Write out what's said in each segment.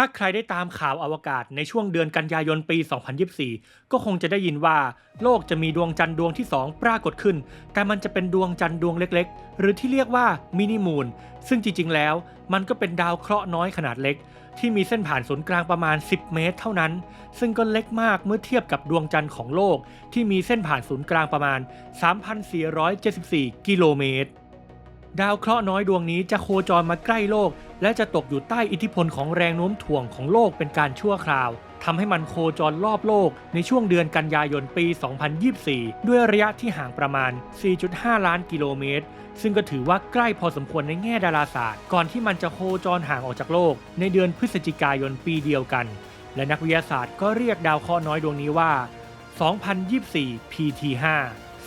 ถ้าใครได้ตามข่าวอวกาศในช่วงเดือนกันยายนปี 2024 ก็คงจะได้ยินว่า โลกจะมีดวงจันทร์ดวงที่ 2 ปรากฏขึ้น แต่มันจะเป็นดวงจันทร์ดวงเล็กๆ หรือที่เรียกว่ามินิมูน ซึ่งจริงๆ แล้ว มันก็เป็นดาวเคราะห์น้อยขนาดเล็ก ที่มีเส้นผ่านศูนย์กลางประมาณ 10 เมตร เท่านั้น ซึ่งก็เล็กมากเมื่อเทียบกับดวงจันทร์ของโลก ที่มีเส้นผ่านศูนย์กลางประมาณ 3,474 กิโลเมตร ดาวเคราะห์น้อยดวงนี้จะโคจรมาใกล้โลก และจะตกอยู่ใต้อิทธิพลของแรงโน้มถ่วงของโลกเป็นการชั่วคราวทำให้มันโคจรรอบโลกในช่วงเดือนกันยายนปี 2024 ด้วยระยะที่ห่างประมาณ 4.5 ล้านกิโลเมตร ซึ่งก็ถือว่าใกล้พอสมควรในแง่ดาราศาสตร์ ก่อนที่มันจะโคจรห่างออกจากโลก ในเดือนพฤศจิกายนปีเดียวกัน และนักวิทยาศาสตร์ก็เรียกดาวเคราะห์น้อยดวงนี้ว่า 2024 PT5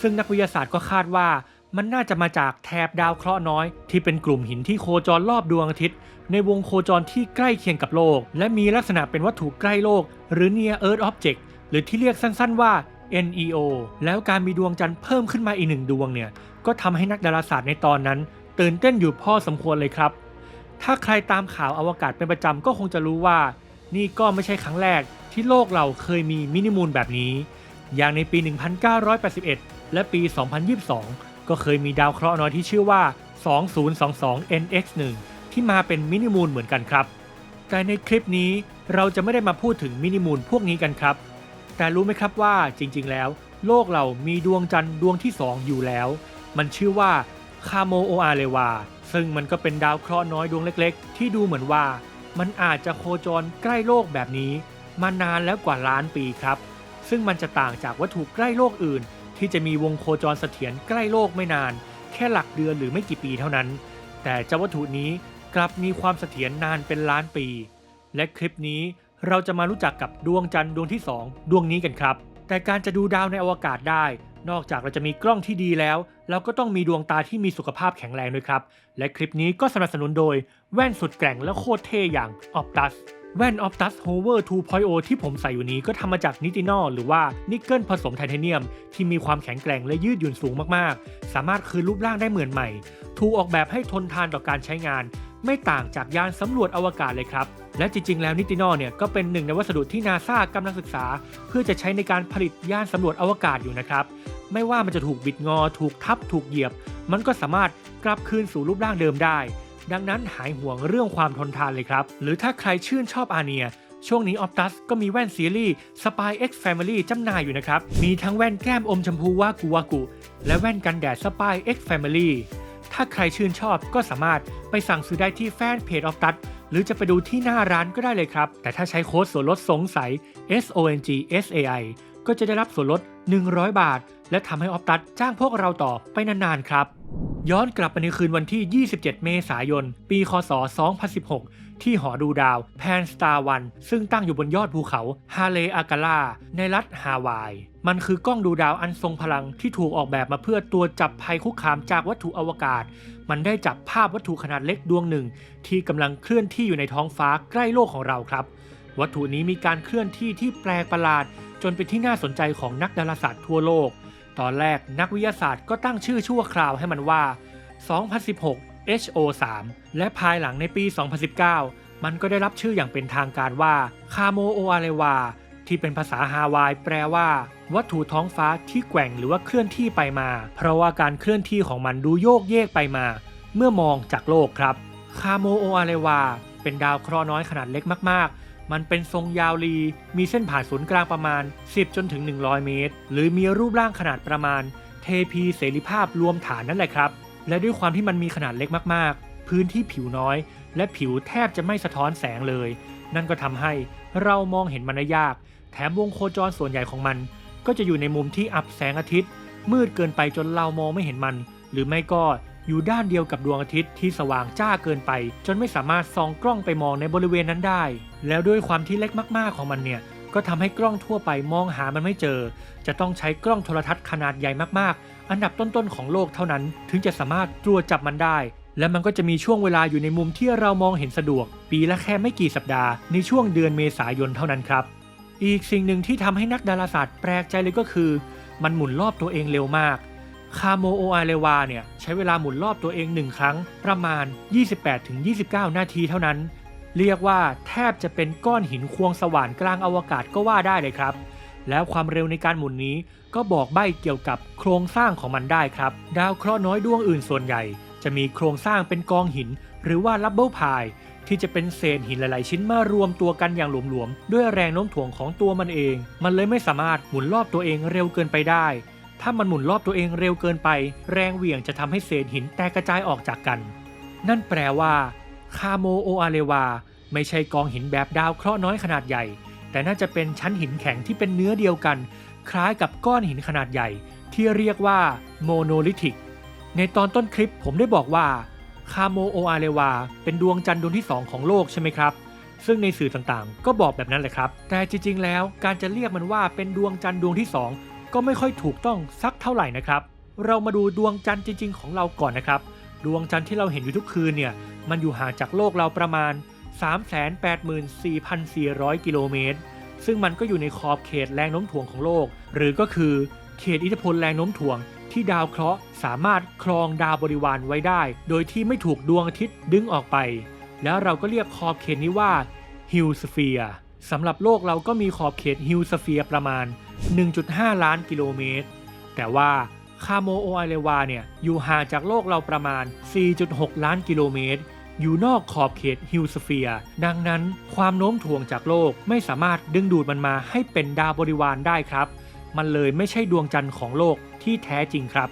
ซึ่งนักวิทยาศาสตร์ก็คาดว่า มันน่าจะมาจากแถบดาวเคราะห์น้อย ที่เป็นกลุ่มหินที่โคจรรอบดวงอาทิตย์ ในวงโคจรที่ใกล้เคียงกับโลก และมีลักษณะเป็นวัตถุใกล้โลก หรือ Near Earth Object หรือที่เรียกสั้นๆว่า NEO แล้วการมีดวงจันทร์เพิ่มขึ้นมาอีกหนึ่งดวงเนี่ยก็ทำให้นักดาราศาสตร์ในตอนนั้น ตื่นเต้นอยู่พอสมควรเลยครับ ถ้าใครตามข่าวอวกาศเป็นประจำก็คงจะรู้ว่า นี่ก็ไม่ใช่ครั้งแรกที่โลกเราเคยมีมินิมูนแบบนี้ อย่างในปี 1981 และปี 2022 ก็เคยมีดาวเคราะห์น้อยที่ชื่อว่า 2022 NX1 ที่มาเป็นมินิมูนเหมือนกันครับ แต่ในคลิปนี้เราจะไม่ได้มาพูดถึงมินิมูนพวกนี้กันครับ แต่รู้ไหมครับว่าจริงๆแล้ว โลกเรามีดวงจันทร์ดวงที่ 2 อยู่แล้ว มันชื่อว่าคาโมโออาเลวาซึ่งมันก็เป็นดาวเคราะห์น้อยดวงเล็กๆ ที่ดูเหมือนว่า มันอาจจะโคจรใกล้โลกแบบนี้ มานานแล้วกว่าล้านปีครับ ซึ่งมันจะต่างจากวัตถุใกล้โลกอื่น ที่จะมีวงโคจรเสถียรใกล้โลกไม่นาน แค่หลักเดือนหรือไม่กี่ปีเท่านั้น แต่เจ้าวัตถุนี้กลับมีความเสถียรนานเป็นล้านปี และคลิปนี้เราจะมารู้จักกับดวงจันทร์ดวงที่ 2 ดวงนี้กันครับ แต่การจะดูดาวในอวกาศได้ นอกจากเราจะมีกล้องที่ดีแล้ว เราก็ต้องมีดวงตาที่มีสุขภาพแข็งแรงด้วยครับ และคลิปนี้ก็สนับสนุนโดย แว่นสุดแกร่งและโคตรเท่อย่าง Optus แว่น Optus Hover 2.0 ที่ผมใส่อยู่นี้ก็ทำมาจากนิตินอลหรือว่านิกเกิลผสมไทเทเนียม ที่มีความแข็งแกร่งและยืดหยุ่นสูงมากๆ สามารถคืนรูปร่างได้เหมือนใหม่ ถูกออกแบบให้ทนทานต่อการใช้งาน ไม่ต่างจากยานสำรวจอวกาศเลยครับ และจริง ๆ แล้วนิตินอลเนี่ยก็เป็นหนึ่งในวัสดุที่นาซากำลังศึกษา เพื่อจะใช้ในการผลิตยานสำรวจอวกาศอยู่นะครับ ไม่ว่ามันจะถูกบิดงอ ถูกทับ ถูกเหยียบ มันก็สามารถกลับคืนสู่รูปร่างเดิมได้ ดังนั้นหายห่วงเรื่องความทนทานเลยครับ หรือถ้าใครชื่นชอบอาเนีย ช่วงนี้ Optus ก็มีแว่นซีรีส์ Spy X Family จำหน่ายอยู่นะครับ มีทั้งแว่นแก้มอมชมพูวากูวากุและแว่นกันแดด Spy X Family ถ้าใครชื่นชอบก็สามารถไปสั่งซื้อได้ที่แฟนเพจ Optus หรือจะไปดูที่หน้าร้านก็ได้เลยครับ แต่ถ้าใช้โค้ดส่วนลดสงสัย S O N G S A I ก็จะได้รับส่วนลด 100 บาท และทำให้ Optus จ้างพวกเราต่อไปนานๆครับ ย้อนกลับไปในคืนวันที่ 27 เมษายน ปี คศ 2016 ที่หอดูดาวแพนสตาร์วันซึ่งตั้งอยู่บนยอดภูเขาฮาเลอากาลาในรัฐฮาวาย มันคือกล้องดูดาวอันทรงพลังที่ถูกออกแบบมาเพื่อตัวจับภัยคุกคามจากวัตถุอวกาศ มันได้จับภาพวัตถุขนาดเล็กดวงหนึ่ง ที่กำลังเคลื่อนที่อยู่ในท้องฟ้าใกล้โลกของเราครับ วัตถุนี้มีการเคลื่อนที่ที่แปลกประหลาด จนเป็นที่น่าสนใจของนักดาราศาสตร์ทั่วโลก ตอนแรกนักวิทยาศาสตร์ก็ตั้งชื่อชั่วคราวให้มันว่า 2016 HO3 และภายหลังในปี 2019 มันก็ได้รับชื่ออย่างเป็นทางการว่าคาโมโออาเลวาที่เป็นภาษาฮาวายแปลว่า วัตถุท้องฟ้าที่แกว่งหรือว่าเคลื่อนที่ไปมา เพราะว่าการเคลื่อนที่ของมันดูโยกเยกไปมา เมื่อมองจากโลกครับคาโมโออาเลวาเป็นดาวเคราะห์น้อยขนาดเล็กมากๆ มันเป็นทรงยาวรีมีเส้นผ่านศูนย์กลางประมาณ 10 จนถึง 100 เมตร หรือมีรูปร่างขนาดประมาณ เทพีเสรีภาพรวมฐานนั่นแหละครับ และด้วยความที่มันมีขนาดเล็กมากๆ พื้นที่ผิวน้อย และผิวแทบจะไม่สะท้อนแสงเลย นั่นก็ทำให้เรามองเห็นมันได้ยาก แถมวงโคจรส่วนใหญ่ของมัน ก็จะอยู่ในมุมที่อับแสงอาทิตย์ มืดเกินไปจนเรามองไม่เห็นมัน หรือไม่ก็ อยู่ด้านเดียวกับดวงอาทิตย์ที่สว่างจ้าเกินไป จนไม่สามารถส่องกล้องไปมองในบริเวณนั้นได้ แล้วด้วยความที่เล็กมาก ๆของมันเนี่ยก็ทำให้กล้องทั่วไปมองหามันไม่เจอ จะต้องใช้กล้องโทรทัศน์ขนาดใหญ่มากๆ อันดับต้นๆของโลกเท่านั้น ถึงจะสามารถตรวจจับมันได้ และมันก็จะมีช่วงเวลาอยู่ในมุมที่เรามองเห็นสะดวก ปีละแค่ไม่กี่สัปดาห์ในช่วงเดือนเมษายนเท่านั้นครับ อีกสิ่งหนึ่งที่ทำให้นักดาราศาสตร์แปลกใจเลยก็คือ มันหมุนรอบตัวเองเร็วมาก คาโมโออาเลวาเนี่ยใช้เวลาหมุนรอบตัวเองหนึ่งครั้งประมาณ 28-29 นาทีเท่านั้น เรียกว่าแทบจะเป็นก้อนหินควงสว่านกลางอวกาศก็ว่าได้เลยครับ แล้วความเร็วในการหมุนนี้ก็บอกใบ้เกี่ยวกับโครงสร้างของมันได้ครับ ดาวเคราะห์น้อยดวงอื่นส่วนใหญ่ จะมีโครงสร้างเป็นกองหิน หรือว่าลับเบิลพายที่จะเป็นเศษหินหลาย ๆ ชิ้นมารวมตัวกันอย่างหลวม ๆ ด้วยแรงโน้มถ่วงของตัวมันเอง มันเลยไม่สามารถหมุนรอบตัวเองเร็วเกินไปได้ ถ้ามันหมุนรอบตัวเองเร็วเกินไป แรงเหวี่ยงจะทำให้เศษหินแตกกระจายออกจากกัน นั่นแปลว่าคาโมโออาเลวาไม่ใช่กองหินแบบดาวเคราะห์น้อยขนาดใหญ่ แต่น่าจะเป็นชั้นหินแข็งที่เป็นเนื้อเดียวกัน คล้ายกับก้อนหินขนาดใหญ่ ที่เรียกว่าโมโนลิธิก ในตอนต้นคลิปผมได้บอกว่าคาโมโออาเลวาเป็นดวงจันทร์ดวงที่ 2 ของโลกใช่ไหมครับ ซึ่งในสื่อต่างๆ ก็บอกแบบนั้นแหละครับ แต่จริงๆ แล้วการจะเรียกมันว่าเป็นดวงจันทร์ดวงที่ 2 ก็ไม่ค่อยถูกต้องสักเท่าไหร่นะครับ เรามาดูดวงจันทร์จริง ๆ ของเราก่อนนะครับ ดวงจันทร์ที่เราเห็นอยู่ทุกคืนเนี่ยมันอยู่ห่างจากโลกเราประมาณ 384,400 กิโลเมตร ซึ่งมันก็อยู่ในขอบเขตแรงโน้มถ่วงของโลก หรือก็คือเขตอิทธิพลแรงโน้มถ่วงที่ดาวเคราะห์สามารถครองดาวบริวารไว้ได้ โดยที่ไม่ถูกดวงอาทิตย์ดึงออกไป แล้วเราก็เรียกขอบเขตนี้ว่าฮิลสเฟียร์ สำหรับโลกเราก็มีขอบเขตฮิลสเฟียประมาณ 1.5 ล้านกิโลเมตร แต่ว่าคาโมโอไอเลวาเนี่ยอยู่ห่างจากโลกเราประมาณ 4.6 ล้านกิโลเมตร อยู่นอกขอบเขตฮิลสเฟีย ดังนั้นความโน้มถ่วงจากโลกไม่สามารถดึงดูดมันมาให้เป็นดาวบริวารได้ครับ มันเลยไม่ใช่ดวงจันทร์ของโลกที่แท้จริงครับ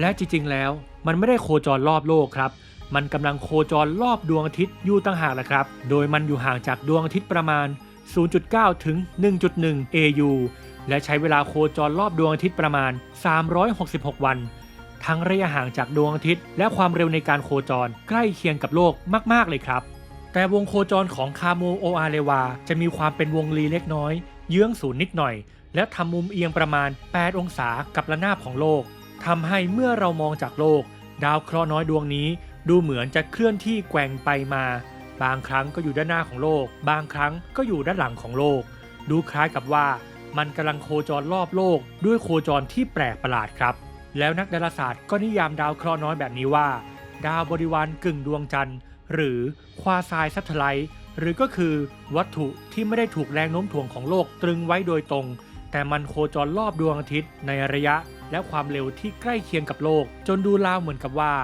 และจริงๆแล้วมันไม่ได้โคจรรอบโลกครับ มันกำลังโคจรรอบดวงอาทิตย์อยู่ต่างหากแหละครับ โดยมันอยู่ห่างจากดวงอาทิตย์ประมาณ 0.9 ถึง 1.1 AU และใช้เวลาโคจรรอบดวงอาทิตย์ประมาณ 366 วัน ทั้งระยะห่างจากดวงอาทิตย์ และความเร็วในการโคจรใกล้เคียงกับโลกมาก ๆ เลยครับ แต่วงโคจรของคาโมโออาเลวา จะมีความเป็นวงรีเล็กน้อย เยื้องศูนย์นิดหน่อย และทำมุมเอียงประมาณ 8 องศากับระนาบของโลกทำให้เมื่อเรามองจากโลก ดาวเคราะห์น้อยดวงนี้ ดูเหมือนจะเคลื่อนที่แกว่งไปมา บางครั้งก็อยู่ด้านหน้าของโลก บางครั้งก็อยู่ด้านหลังของโลก ดูคล้ายกับว่ามันกำลังโคจรรอบโลก ด้วยโคจรที่แปลกประหลาดครับ แล้วนักดาราศาสตร์ก็นิยามดาวเคราะห์น้อยแบบนี้ว่า ดาวบริวารกึ่งดวงจันทร์ หรือควาซายซัตเทไลท์หรือก็คือวัตถุที่ไม่ได้ถูกแรงโน้มถ่วงของโลกตรึงไว้โดยตรง แต่มันโคจรรอบดวงอาทิตย์ในระยะ และความเร็วที่ใกล้เคียงกับโลก จนดูราวเหมือนกับว่า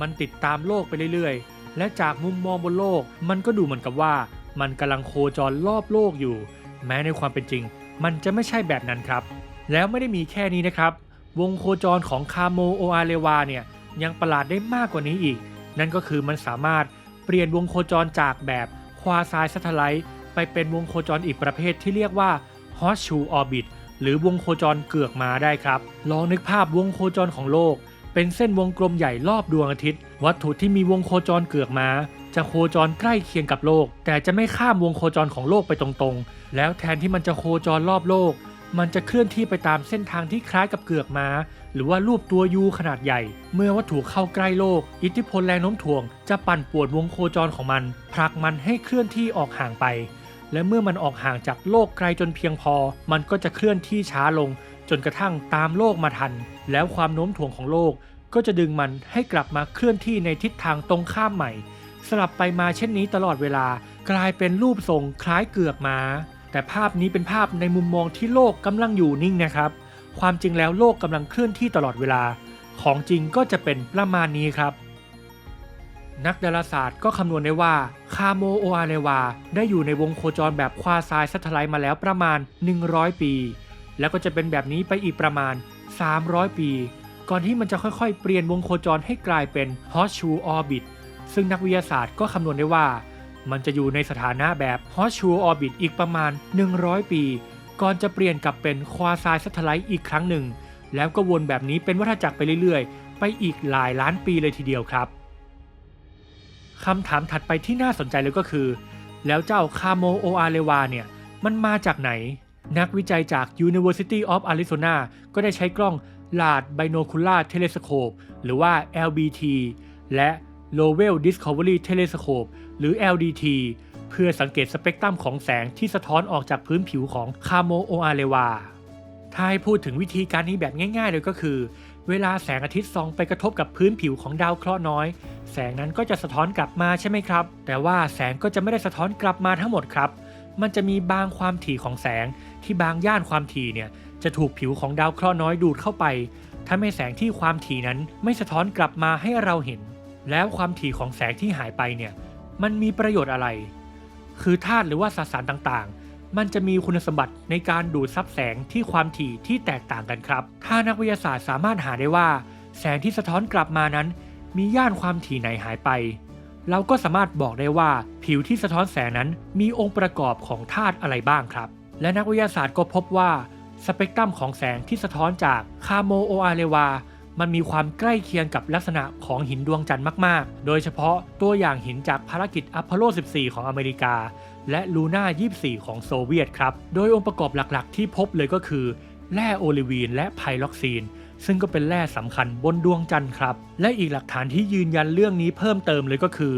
มันติดตามโลกไปเรื่อยๆ และจากมุมมองบนโลก มันก็ดูเหมือนกับว่า มันกำลังโคจรรอบโลกอยู่ แม้ในความเป็นจริง มันจะไม่ใช่แบบนั้นครับ แล้วไม่ได้มีแค่นี้นะครับ วงโคจรของคาโมโออาเลวาเนี่ยยังประหลาดได้มากกว่านี้อีก นั่นก็คือมันสามารถเปลี่ยนวงโคจรจากแบบควาซายซัตไลท์ไปเป็นวงโคจรอีกประเภทที่เรียกว่าฮอ s ชูออร์บิทหรือวงโคจรเกือกมาได้ครับ ลองนึกภาพวงโคจรของโลก เป็นเส้นวงกลมใหญ่รอบดวงอาทิตย์ วัตถุที่มีวงโคจรเกือกมา จะโคจรใกล้เคียงกับโลก แต่จะไม่ข้ามวงโคจรของโลกไปตรงๆ แล้วแทนที่มันจะโคจรรอบโลก มันจะเคลื่อนที่ไปตามเส้นทางที่คล้ายกับเกือกม้า หรือว่ารูปตัวยูขนาดใหญ่ เมื่อวัตถุเข้าใกล้โลก อิทธิพลแรงโน้มถ่วง จะปั่นป่วนวงโคจรของมันผลักมันให้เคลื่อนที่ออกห่างไปและเมื่อมันออกห่างจากโลกไกลจนเพียงพอ มันก็จะเคลื่อนที่ช้าลง จนกระทั่งตามโลกมาทัน แล้วความโน้มถ่วงของโลกก็จะดึงมันให้กลับมาเคลื่อนที่ในทิศทางตรงข้ามใหม่ สลับไปมาเช่นนี้ตลอดเวลากลายเป็นรูปทรงคล้ายเกือกม้า แต่ภาพนี้เป็นภาพในมุมมองที่โลกกำลังอยู่นิ่งนะครับ ความจริงแล้วโลกกำลังเคลื่อนที่ตลอดเวลา ของจริงก็จะเป็นประมาณนี้ครับ นักดาราศาสตร์ก็คำนวณได้ว่าคาโมโออาเนวาได้อยู่ในวงโคจรแบบควาซายซัตเทไลมาแล้วประมาณ 100 ปี แล้วก็จะเป็นแบบนี้ไปอีกประมาณ 300 ปี ก่อนที่มันจะค่อยๆ เปลี่ยนวงโคจรให้กลายเป็นฮอ s ชูออร์บิทซึ่งนักวิทยาศาสตร์ก็คำนวณได้ว่า มันจะอยู่ในสถานะแบบฮอ s ชูออร์บิทอีกประมาณ 100 ปี ก่อนจะเปลี่ยนกลับเป็นควาซายซัตไลท์อีกครั้งหนึ่ง แล้วก็วนแบบนี้เป็นวัฏจักรไปเรื่อยๆ ไปอีกหลายล้านปีเลยทีเดียวครับคำถามถัดไปที่น่าสนใจเลยก็คือ แล้วเจ้าคาโมโออาเลวาเนี่ยมันมาจากไหน นักวิจัยจาก University of Arizona ก็ได้ใช้กล้อง Large Binocular Telescope หรือว่า LBT และ Lowell Discovery Telescope หรือ LDT เพื่อสังเกตสเปกตรัมของแสงที่สะท้อนออกจากพื้นผิวของคาโมโออาเลวา ถ้าให้พูดถึงวิธีการนี้แบบง่ายๆเลยก็คือ เวลาแสงอาทิตย์ส่องไปกระทบกับพื้นผิวของดาวเคราะห์น้อย แสงนั้นก็จะสะท้อนกลับมาใช่ไหมครับ แต่ว่าแสงก็จะไม่ได้สะท้อนกลับมาทั้งหมดครับ มันจะมีบางความถี่ของแสง ที่บางย่านความถี่เนี่ยจะถูกผิวของดาวเคราะห์น้อยดูดเข้าไปทำให้แสงที่ความถี่นั้นไม่สะท้อนกลับมาให้เราเห็น แล้วความถี่ของแสงที่หายไปเนี่ยมันมีประโยชน์อะไร คือธาตุหรือว่าสสารต่างๆ มันจะมีคุณสมบัติในการดูดซับแสงที่ความถี่ที่แตกต่างกันครับ ถ้านักวิทยาศาสตร์สามารถหาได้ว่า แสงที่สะท้อนกลับมานั้น มีย่านความถี่ไหนหายไป เราก็สามารถบอกได้ว่าผิวที่สะท้อนแสงนั้นมีองค์ประกอบของธาตุอะไรบ้างครับ และนักวิทยาศาสตร์ก็พบว่าสเปกตรัมของแสงที่สะท้อนจากคาโมโออาเรวา มันมีความใกล้เคียงกับลักษณะของหินดวงจันทร์มาก ๆ โดยเฉพาะตัวอย่างหินจากภารกิจอพอลโล 14 ของอเมริกา และลูน่า 24 ของโซเวียตครับ โดยองค์ประกอบหลัก ๆ ที่พบเลยก็คือ แร่โอลิวีนและไพล็อกซีน ซึ่งก็เป็นแร่สำคัญบนดวงจันทร์ครับ และอีกหลักฐานที่ยืนยันเรื่องนี้เพิ่มเติมเลยก็คือ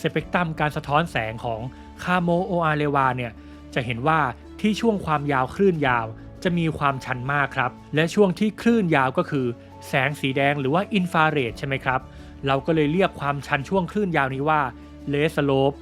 สเปกตรัมการสะท้อนแสงของคาโมโออาเรวาเนี่ยจะเห็นว่า ที่ช่วงความยาวคลื่นยาวจะมีความชันมากครับ และช่วงที่คลื่นยาวก็คือ แสงสีแดงหรือว่าอินฟราเรดใช่ไหมครับ เราก็เลยเรียกความชันช่วงคลื่นยาวนี้ว่าเลสโลป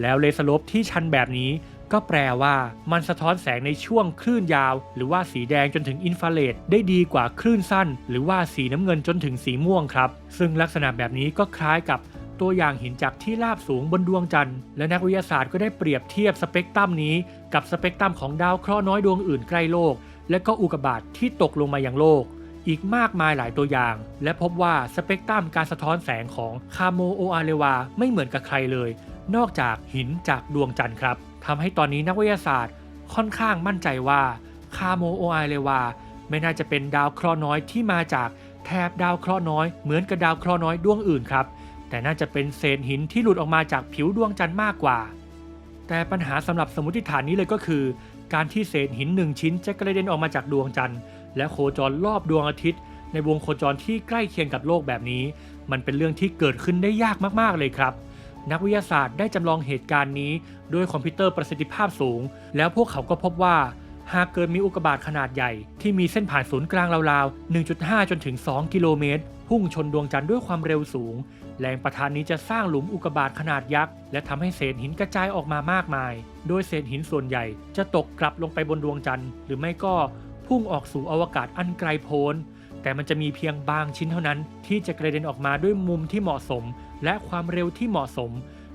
แล้วเลสโลปที่ชันแบบนี้ก็แปลว่ามันสะท้อนแสงในช่วงคลื่นยาว หรือว่าสีแดงจนถึงอินฟราเรดได้ดีกว่าคลื่นสั้น หรือว่าสีน้ำเงินจนถึงสีม่วงครับ ซึ่งลักษณะแบบนี้ก็คล้ายกับ ตัวอย่างหินจากที่ราบสูงบนดวงจันทร์และนักวิทยาศาสตร์ก็ได้เปรียบเทียบสเปกตรัมนี้กับสเปกตรัมของดาวเคราะห์น้อยดวงอื่นใกล้โลก และก็อุกกาบาตที่ตกลงมายังโลก อีกมากมายหลายตัวอย่าง และพบว่าสเปกตรัมการสะท้อนแสงของคาโมโออาเรวาไม่เหมือนกับใครเลย นอกจากหินจากดวงจันทร์ครับทำให้ตอนนี้นักวิทยาศาสตร์ค่อนข้างมั่นใจว่าคาโมโออาเรวาไม่น่าจะเป็นดาวเคราะห์น้อยที่มาจากแถบดาวเคราะห์น้อยเหมือนกับดาวเคราะห์น้อยดวงอื่นครับ แต่น่าจะเป็นเศษหินที่หลุดออกมาจากผิวดวงจันทร์มากกว่า แต่ปัญหาสำหรับสมมติฐานนี้เลยก็คือ การที่เศษหินหนึ่งชิ้นจะกระเด็นออกมาจากดวงจันทร์และโคจรรอบดวงอาทิตย์ ในวงโคจรที่ใกล้เคียงกับโลกแบบนี้ มันเป็นเรื่องที่เกิดขึ้นได้ยากมากๆเลยครับ นักวิทยาศาสตร์ได้จำลองเหตุการณ์นี้ ด้วยคอมพิวเตอร์ประสิทธิภาพสูง แล้วพวกเขาก็พบว่า หากเกิดมีอุกกาบาตขนาดใหญ่ที่มีเส้นผ่านศูนย์กลางราวๆ 1.5 จนถึง 2 กิโลเมตร พุ่งชนดวงจันทร์ด้วยความเร็วสูง แรงประทานนี้จะสร้างหลุมอุกกาบาตขนาดยักษ์ และทำให้เศษหินกระจายออกมามากมาย โดยเศษหินส่วนใหญ่จะตกกลับลงไปบนดวงจันทร์หรือไม่ก็พุ่งออกสู่อวกาศอันไกลโพ้น แต่มันจะมีเพียงบางชิ้นเท่านั้น ที่จะกระเด็นออกมาด้วยมุมที่เหมาะสม และความเร็วที่เหมาะสม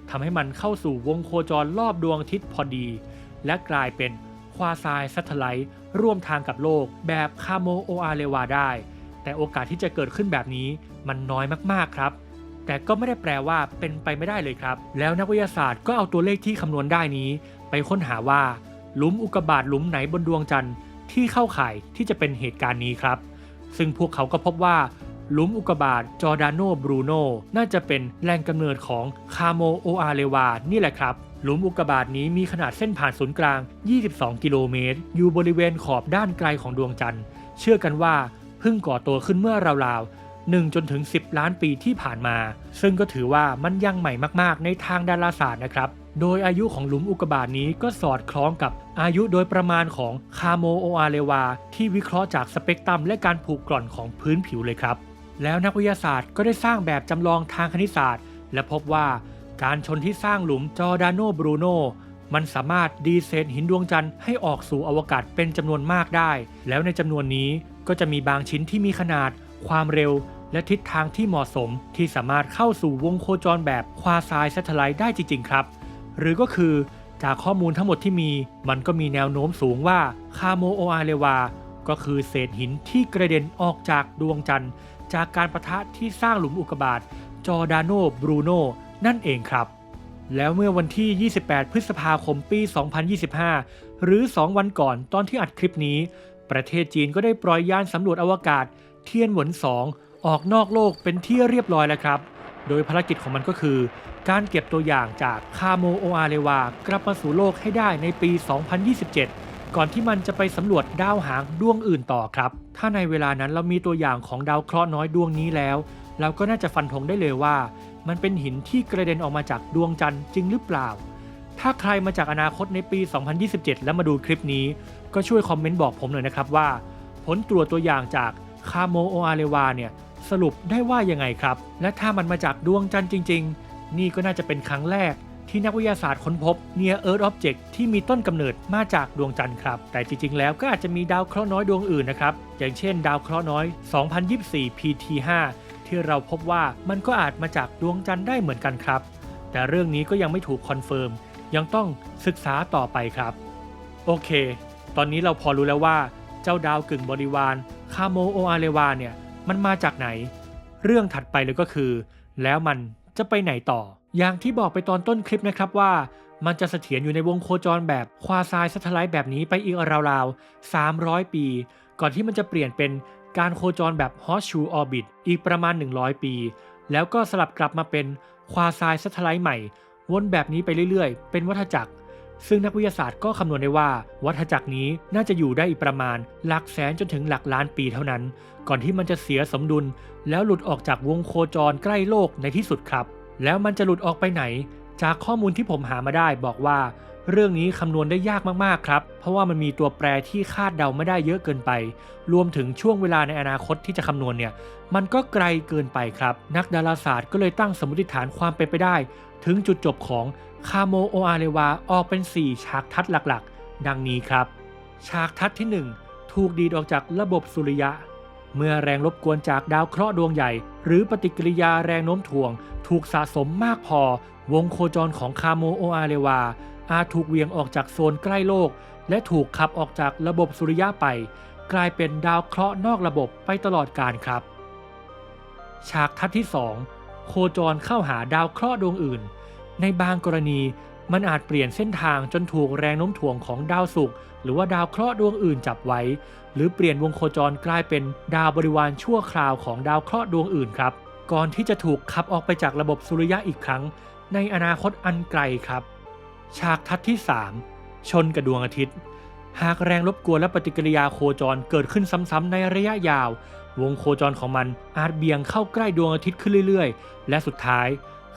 ทำให้มันเข้าสู่วงโคจรรอบดวงอาทิตย์พอดี และกลายเป็น ควาซายซัตเทไลท์ร่วมทางกับโลกแบบคาโมโออาเรวาได้ แต่โอกาสที่จะเกิดขึ้นแบบนี้มันน้อยมากๆครับ แต่ก็ไม่ได้แปลว่าเป็นไปไม่ได้เลยครับ แล้วนักวิทยาศาสตร์ก็เอาตัวเลขที่คำนวณได้นี้ ไปค้นหาว่าหลุมอุกกาบาตหลุมไหนบนดวงจันทร์ที่เข้าข่ายที่จะเป็นเหตุการณ์นี้ครับ ซึ่งพวกเขาก็พบว่าหลุมอุกกาบาตจอร์ดานโนบรูโนน่าจะเป็นแหล่งกำเนิดของคาโมโออาเรวานี่แหละครับ หลุมอุกกาบาตนี้มีขนาดเส้นผ่านศูนย์กลาง 22 กิโลเมตร อยู่บริเวณขอบด้านไกลของดวงจันทร์ เชื่อกันว่าเพิ่งก่อตัวขึ้นเมื่อราวๆ1จนถึง 10 ล้านปีที่ผ่านมา ซึ่งก็ถือว่ามันยังใหม่มากๆ ในทางดาราศาสตร์นะครับ โดยอายุของหลุมอุกกาบาตนี้ก็สอดคล้องกับอายุโดยประมาณของคาโมโออาเรวา ที่วิเคราะห์จากสเปกตรัมและการผูกกร่อนของพื้นผิวเลยครับ แล้วนักวิทยาศาสตร์ก็ได้สร้างแบบจำลองทางคณิตศาสตร์ และพบว่า การชนที่สร้างหลุมจอร์ดาโนบรูโนมันสามารถดีเศษหินดวงจันทร์ให้ออกสู่อวกาศเป็นจำนวนมากได้ แล้วในจำนวนนี้ก็จะมีบางชิ้นที่มีขนาด ความเร็ว และทิศทางที่เหมาะสมที่สามารถเข้าสู่วงโคจรแบบควาซายซัตเทไลท์ได้จริง ๆ ครับ หรือก็คือจากข้อมูลทั้งหมดที่มี มันก็มีแนวโน้มสูงว่าคาโมโออาเรวา ก็คือเศษหินที่กระเด็นออกจากดวงจันทร์ จากการประทะที่สร้างหลุมอุกกาบาตจอร์ดาโนบรูโน นั่นเองครับ แล้วเมื่อวันที่ 28 พฤษภาคมปี 2025 หรือ 2 วันก่อนตอนที่อัดคลิปนี้ ประเทศจีนก็ได้ปล่อยยานสำรวจอวกาศ เทียนหวน 2 ออกนอกโลกเป็นที่เรียบร้อยแล้วครับ โดยภารกิจของมันก็คือ การเก็บตัวอย่างจากคาโมโออาเรวากลับมาสู่โลกให้ได้ในปี 2027ก่อนที่มันจะไปสำรวจดาวหางดวงอื่นต่อครับ ถ้าในเวลานั้นเรามีตัวอย่างของดาวเคราะห์น้อยดวงนี้แล้ว เราก็น่าจะฟันธงได้เลยว่า มันเป็นหินที่กระเด็นออกมาจากดวงจันทร์จริงหรือเปล่า ถ้าใครมาจากอนาคตในปี 2027 แล้วมาดูคลิปนี้ ก็ช่วยคอมเมนต์บอกผมหน่อยนะครับว่า ผลตรวจตัวอย่างจากคาโมโออาเลวาเนี่ยสรุปได้ว่ายังไงครับ และถ้ามันมาจากดวงจันทร์จริง ๆ นี่ก็น่าจะเป็นครั้งแรกที่นักวิทยาศาสตร์ค้นพบ Near Earth Object ที่มีต้นกำเนิดมาจากดวงจันทร์ครับ แต่จริง ๆ แล้วก็อาจจะมีดาวเคราะห์น้อยดวงอื่นนะครับ อย่างเช่น ดาวเคราะห์น้อย 2024 PT5 ที่เราพบว่ามันก็อาจมาจากดวงจันทร์ได้เหมือนกันครับ แต่เรื่องนี้ก็ยังไม่ถูกคอนเฟิร์มยังต้องศึกษาต่อไปครับ โอเค ตอนนี้เราพอรู้แล้วว่า เจ้าดาวกึ่งบริวารคาโมโออาเลวาเนี่ยมันมาจากไหน เรื่องถัดไปเลยก็คือ แล้วมันจะไปไหนต่อ อย่างที่บอกไปตอนต้นคลิปนะครับว่า มันจะเสถียรอยู่ในวงโคจรแบบควาซายสเทไลท์แบบนี้ไปอีกราวๆ300 ปี ก่อนที่มันจะเปลี่ยนเป็น การโคจรแบบฮอสชูออร์บิทอีกประมาณ 100 ปี แล้วก็สลับกลับมาเป็นควาซายสเทไลท์ใหม่ วนแบบนี้ไปเรื่อยๆ เป็นวัฏจักร ซึ่งนักวิทยาศาสตร์ก็คำนวณได้ว่า วัฏจักรนี้น่าจะอยู่ได้อีกประมาณ หลักแสนจนถึงหลักล้านปีเท่านั้น ก่อนที่มันจะเสียสมดุล แล้วหลุดออกจากวงโคจรใกล้โลกในที่สุดครับ แล้วมันจะหลุดออกไปไหน จากข้อมูลที่ผมหามาได้บอกว่า เรื่องนี้คำนวณได้ยากมากๆครับ เพราะว่ามันมีตัวแปรที่คาดเดาไม่ได้เยอะเกินไป รวมถึงช่วงเวลาในอนาคตที่จะคำนวณเนี่ย มันก็ไกลเกินไปครับ นักดาราศาสตร์ก็เลยตั้งสมมติฐานความเป็นไปได้ ถึงจุดจบของคาโมโออาเลวาออกเป็น 4 ฉากทัดหลักๆ ดังนี้ครับ ฉากทัดที่ 1 ถูกดีดออกจากระบบสุริยะ เมื่อแรงรบกวนจากดาวเคราะห์ดวงใหญ่ หรือปฏิกิริยาแรงโน้มถ่วง ถูกสะสมมากพอ วงโคจรของคาโมโออาเลวา อาจถูกเวียงออกจากโซนใกล้โลก และถูกขับออกจากระบบสุริยะไป กลายเป็นดาวเคราะห์นอกระบบไปตลอดกาลครับ ฉากทัดที่ 2 โคจรเข้าหาดาวเคราะห์ดวงอื่น ในบางกรณีมันอาจเปลี่ยนเส้นทางจนถูกแรงโน้มถ่วงของดาวศุกร์หรือว่าดาวเคราะห์ดวงอื่นจับไว้ หรือเปลี่ยนวงโคจรกลายเป็นดาวบริวารชั่วคราวของดาวเคราะห์ดวงอื่นครับ ก่อนที่จะถูกขับออกไปจากระบบสุริยะอีกครั้ง ในอนาคตอันไกลครับ ฉากทัดที่ 3 ชนกับดวงอาทิตย์ หากแรงรบกวนและปฏิกิริยาโคจรเกิดขึ้นซ้ำๆในระยะยาว วงโคจรของมันอาจเบี่ยงเข้าใกล้ดวงอาทิตย์ขึ้นเรื่อยๆ และสุดท้าย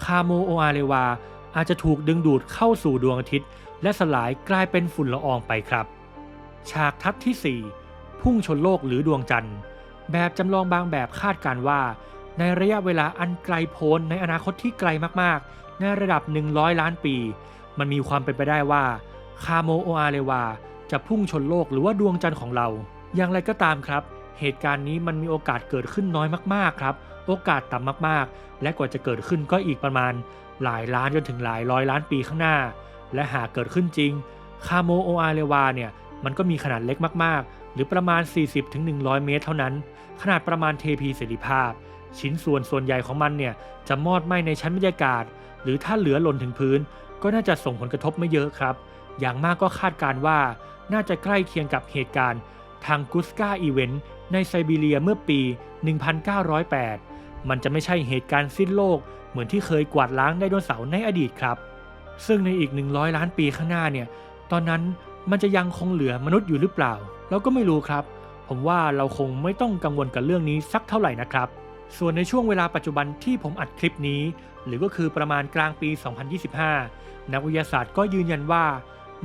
คาโมโออาเลวา อาจจะถูกดึงดูดเข้าสู่ดวงอาทิตย์ และสลายกลายเป็นฝุ่นละอองไปครับ ฉากทัดที่ 4 พุ่งชนโลกหรือดวงจันทร์ แบบจำลองบางแบบคาดการว่า ในระยะเวลาอันไกลโพ้นในอนาคตที่ไกลมากๆ ในระดับ 100 ล้านปี มันมีความเป็นไปได้ว่าคาโมโออาเลวาจะพุ่งชนโลกหรือว่าดวงจันทร์ของเรา อย่างไรก็ตามครับ เหตุการณ์นี้มันมีโอกาสเกิดขึ้นน้อยมากๆครับ โอกาสต่ำมากๆ และกว่าจะเกิดขึ้นก็อีกประมาณ หลายล้านจนถึงหลายร้อยล้านปีข้างหน้า และหากเกิดขึ้นจริงคาโมโออาเลวาเนี่ยมันก็มีขนาดเล็กมากๆ หรือประมาณ 40-100 เมตรเท่านั้น ขนาดประมาณเทพีเสรีภาพ ชิ้นส่วนส่วนใหญ่ของมันเนี่ยจะมอดไหม้ในชั้นบรรยากาศ หรือถ้าเหลือหล่นถึงพื้น ก็น่าจะส่งผลกระทบไม่เยอะครับ อย่างมากก็คาดการว่าน่าจะใกล้เคียงกับเหตุการณ์ ทางกุสกาอีเวนต์ในไซบีเรียเมื่อปี 1908 มันจะไม่ใช่เหตุการณ์สิ้นโลกเหมือนที่เคยกวาดล้างไดโนเสาร์ในอดีตครับ ซึ่งในอีก 100 ล้านปีข้างหน้าเนี่ย ตอนนั้นมันจะยังคงเหลือมนุษย์อยู่หรือเปล่า เราก็ไม่รู้ครับ ผมว่าเราคงไม่ต้องกังวลกับเรื่องนี้สักเท่าไหร่นะครับ ส่วนในช่วงเวลาปัจจุบันที่ผมอัดคลิปนี้ หรือก็คือประมาณกลางปี 2025 นักวิทยาศาสตร์ก็ยืนยันว่า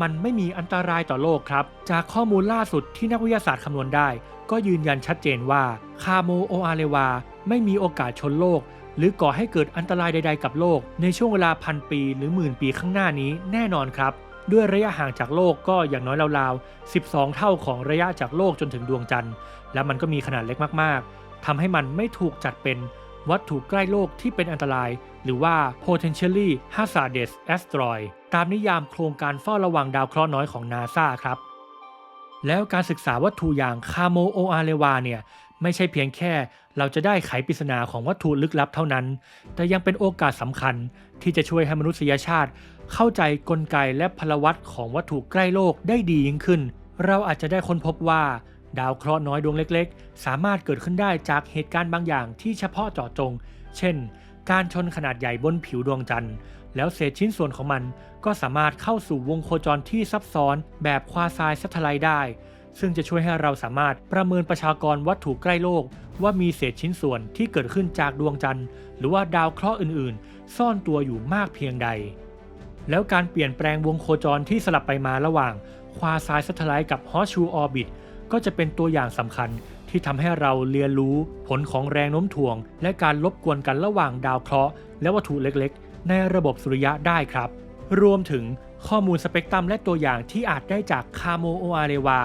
มันไม่มีอันตรายต่อโลกครับ จากข้อมูลล่าสุดที่นักวิทยาศาสตร์คำนวณได้ ก็ยืนยันชัดเจนว่าคาโมโออาเลวาไม่มีโอกาสชนโลก หรือก่อให้เกิดอันตรายใด ๆ กับโลก ในช่วงเวลาพันปี หรือหมื่นปีข้างหน้านี้แน่นอนครับด้วยระยะห่างจากโลกก็อย่างน้อยราวๆ 12 เท่าของระยะจากโลกจนถึงดวงจันทร์ และมันก็มีขนาดเล็กมากๆทำให้มันไม่ถูกจัดเป็น วัตถุใกล้โลกที่เป็นอันตราย หรือว่า potentially hazardous asteroid ตามนิยามโครงการเฝ้าระวังดาวเคราะห์น้อยของนาซาครับ แล้วการศึกษาวัตถุอย่างคาโมโออาเลวาเนี่ยไม่ใช่เพียงแค่เราจะได้ไขปริศนาของวัตถุลึกลับเท่านั้น แต่ยังเป็นโอกาสสำคัญที่จะช่วยให้มนุษยชาติ เข้าใจกลไกและพลวัตของวัตถุใกล้โลกได้ดียิ่งขึ้น เราอาจจะได้ค้นพบว่า ดาวเคราะห์น้อยดวงเล็กๆ สามารถเกิดขึ้นได้จากเหตุการณ์บางอย่างที่เฉพาะเจาะจง เช่น การชนขนาดใหญ่บนผิวดวงจันทร์ แล้วเศษชิ้นส่วนของมันก็สามารถเข้าสู่วงโคจรที่ซับซ้อนแบบควาซายสเทไลได้ ซึ่งจะช่วยให้เราสามารถประเมินประชากรวัตถุใกล้โลก ว่ามีเศษชิ้นส่วนที่เกิดขึ้นจากดวงจันทร์ หรือว่าดาวเคราะห์อื่นๆ ซ่อนตัวอยู่มากเพียงใด แล้วการเปลี่ยนแปลงวงโคจรที่สลับไปมาระหว่างควาซายสเทไลกับฮอชูออร์บิท ก็จะเป็นตัวอย่างสำคัญที่ทำให้เราเรียนรู้ผลของแรงโน้มถ่วง และการลบกวนกันระหว่างดาวเคราะห์และวัตถุเล็กๆ ในระบบสุริยะได้ครับ รวมถึงข้อมูลสเปกตรัมและตัวอย่างที่อาจได้จากคาโมโออาเรวา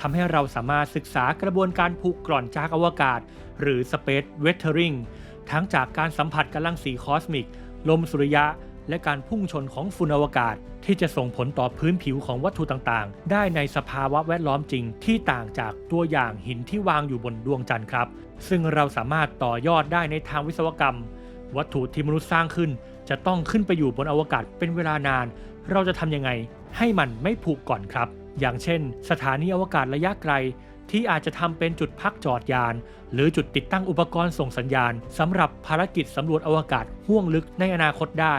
ทำให้เราสามารถศึกษากระบวนการผูกกร่อนจากอวกาศ หรือ Space Weathering ทั้งจากการสัมผัสกำลังสีคอสมิก ลมสุริยะ และการพุ่งชนของฝุ่นอวกาศ ที่จะส่งผลต่อพื้นผิวของวัตถุต่างๆ ได้ในสภาวะแวดล้อมจริง ที่ต่างจากตัวอย่างหินที่วางอยู่บนดวงจันทร์ครับ ซึ่งเราสามารถต่อยอดได้ในทางวิศวกรรม วัตถุที่มนุษย์สร้างขึ้น จะต้องขึ้นไปอยู่บนอวกาศเป็นเวลานาน เราจะทำยังไง ให้มันไม่ผูกก่อนครับ อย่างเช่น สถานีอวกาศระยะไกลที่อาจจะทำเป็นจุดพักจอดยาน หรือจุดติดตั้งอุปกรณ์ส่งสัญญาณสำหรับภารกิจสำรวจอวกาศห้วงลึกในอนาคตได้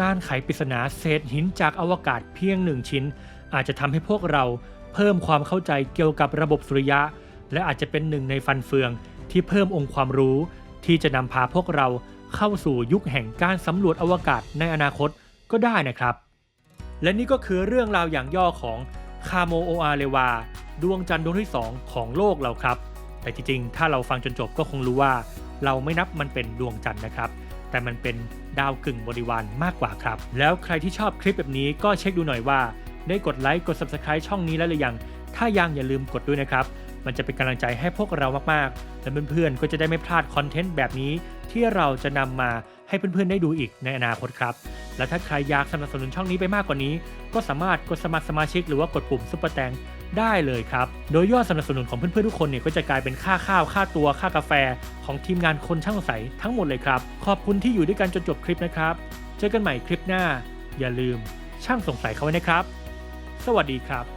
การไขปริศนาเศษหินจากอวกาศเพียงหนึ่งชิ้น อาจจะทำให้พวกเราเพิ่มความเข้าใจเกี่ยวกับระบบสุริยะ และอาจจะเป็นหนึ่งในฟันเฟืองที่เพิ่มองค์ความรู้ ที่จะนำพาพวกเราเข้าสู่ยุคแห่งการสำรวจอวกาศในอนาคตก็ได้นะครับ และนี่ก็คือเรื่องราวอย่างย่อของคาโมโออาเรวาดวงจันทร์ดวงที่ 2 ของโลกเราครับ แต่จริงๆ ถ้าเราฟังจนจบก็คงรู้ว่า เราไม่นับมันเป็นดวงจันทร์นะครับ แต่มันเป็น ดาวกึ่งบริวารมากกว่าครับ แล้วใครที่ชอบคลิปแบบนี้ก็เช็คดูหน่อยว่า ได้กดไลค์กด Subscribe ช่องนี้แล้วหรือยัง ถ้ายังอย่าลืมกดด้วยนะครับ มันจะเป็นกำลังใจให้พวกเรามากๆ และเพื่อนๆก็จะได้ไม่พลาดคอนเทนต์แบบนี้ ที่เราจะนำมาให้เพื่อนๆได้ดูอีกในอนาคตครับ และถ้าใครอยากสนับสนุนช่องนี้ไปมากกว่านี้ ก็สามารถกดสมัครสมาชิกหรือว่ากดปุ่มซุปเปอร์แตง ได้เลยครับ โดยยอดสนับสนุนของเพื่อนๆทุกคนเนี่ยก็จะกลายเป็นค่าข้าวค่าตัวค่ากาแฟ ของทีมงานคนช่างใสทั้งหมดเลยครับ ขอบคุณที่อยู่ด้วยกันจนจบคลิปนะครับ เจอกันใหม่คลิปหน้า อย่าลืมช่างสงสัยเขาไว้นะครับ สวัสดีครับ